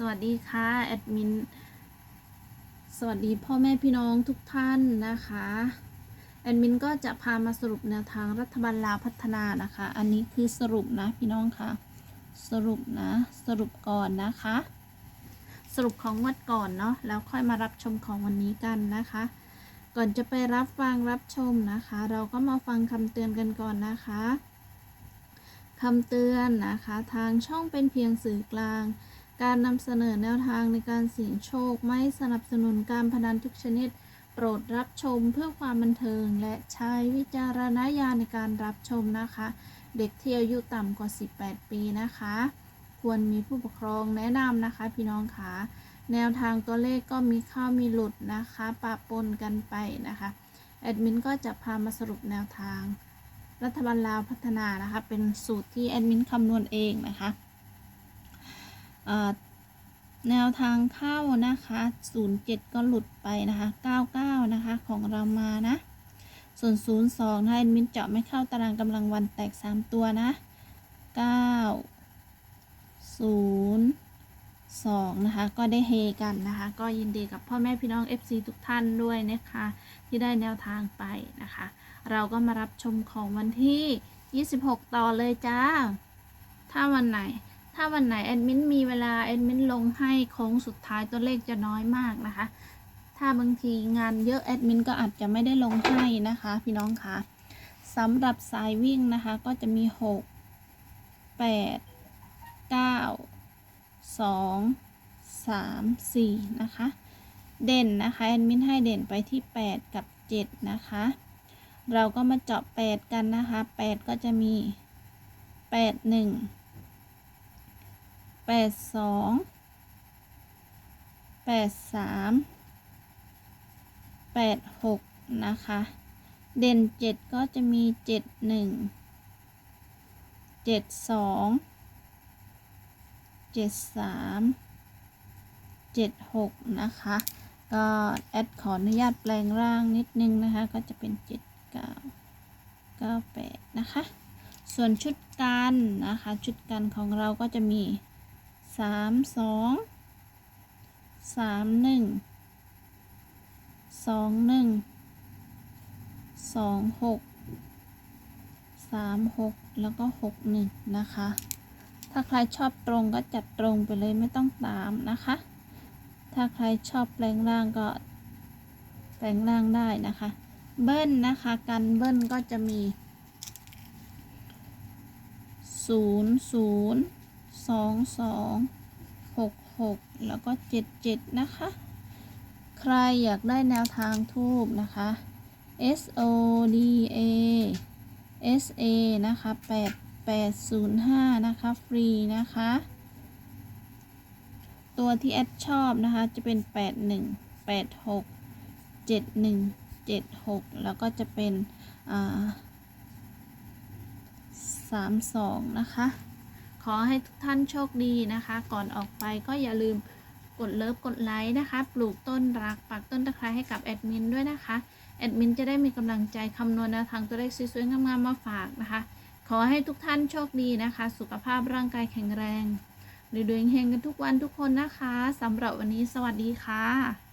สวัสดีค่ะแอดมิน สวัสดีพ่อแม่พี่น้องทุกท่านนะคะแอดมินก็จะพามาสรุปแนวทางรัฐบาลลาวพัฒนานะคะ อันนี้คือสรุปนะพี่น้องค่ะสรุปนะ สรุปก่อนนะคะ สรุปของงวดก่อนเนาะแล้วค่อยมารับชมของวันนี้กันนะคะ ก่อนจะไปรับฟังรับชมนะคะ เราก็มาฟังคำเตือนกันก่อนนะคะคำเตือนนะคะ ทางช่องเป็นเพียงสื่อกลาง การนำเสนอแนวทางในการเสี่ยงโชค ไม่สนับสนุนการพนันทุกชนิด โปรดรับชมเพื่อความบันเทิง และใช้วิจารณญาณในการรับชมนะคะ เด็กที่อายุต่ำกว่า 18 ปีนะคะ ควรมีผู้ปกครองแนะนำนะคะ พี่น้องคะแนวทางตัวเลขก็มีเข้ามีหลุดนะคะปะปนกันไปนะคะแอดมินก็จะพามาสรุปแนวทาง รัฐบาลลาวพัฒนานะคะ เป็นสูตรที่แอดมินคำนวณเองนะคะ แนวทางเข้านะคะ 07 ก็หลุดไปนะคะ 99 นะคะ ของเรามานะ ส่วน 02ถ้าแอดมินเจาะไม่เข้าตารางกำลังวันแตก 3 ตัวนะ 9 0 2 นะคะ ก็ได้เฮกันนะคะ ก็ยินดีกับพ่อแม่พี่น้อง FC ทุกท่านด้วยนะคะ ที่ได้แนวทางไปนะคะ เราก็มารับชมของวันที่ 26 ต่อเลยจ้า ถ้าวันไหน ถ้าวันไหนแอดมินมีเวลาแอดมินลงให้โค้งสุดท้ายตัวเลขจะน้อยมากนะคะ ถ้าบางทีงานเยอะแอดมินก็อาจจะไม่ได้ลงให้นะคะ พี่น้องคะสำหรับสายวิ่งนะคะก็จะมี 6 8 9 2 3 4 นะคะ เด่นนะคะแอดมินให้เด่นไปที่ 8 กับ 7 นะคะ เราก็มาเจาะ 8 กันนะคะ 8 ก็จะมี 8 1 8 2 8 3 8 6นะคะ เด่น7ก็จะมี7 1 7 2 7 3 7 6นะคะ ก็แอดขออนุญาตแปลงร่างนิดนึงนะคะ ก็จะเป็น7 9 9 8นะคะ ส่วนชุดกันนะคะ ชุดกันของเราก็จะมี 3 2 3 1 2 1 2 6 3 6แล้วก็6 1นะคะ ถ้าใครชอบตรงก็จัดตรงไปเลยไม่ต้องตามนะคะ ถ้าใครชอบแปลงร่างก็แปลงร่างได้นะคะ เบิ้ลนะคะกันเบิ้ลก็จะมีศูนย์ศูนย์ 0 0 2 2 6 6แล้วก็7 7นะคะ ใครอยากได้แนวทางทูบนะคะ S O D A S A นะคะ8 8 0 5นะคะ ฟรีนะคะ ตัวที่แอดชอบนะคะ จะเป็น8 1 8 6 7 1 7 6แล้วก็จะเป็นอ่า3 2นะคะ ขอให้ทุกท่านโชคดีนะคะ ก่อนออกไปก็อย่าลืมกดเลิฟกดไลค์นะคะ ปลูกต้นรักปักต้นตะไคร้ให้กับแอดมินด้วยนะคะ แอดมินจะได้มีกำลังใจคำนวณแนวทางตัวเลขสวยๆงามๆมาฝากนะคะ ขอให้ทุกท่านโชคดีนะคะ สุขภาพร่างกายแข็งแรงรวยๆเฮงกันทุกวันทุกคนนะคะสำหรับวันนี้สวัสดีค่ะ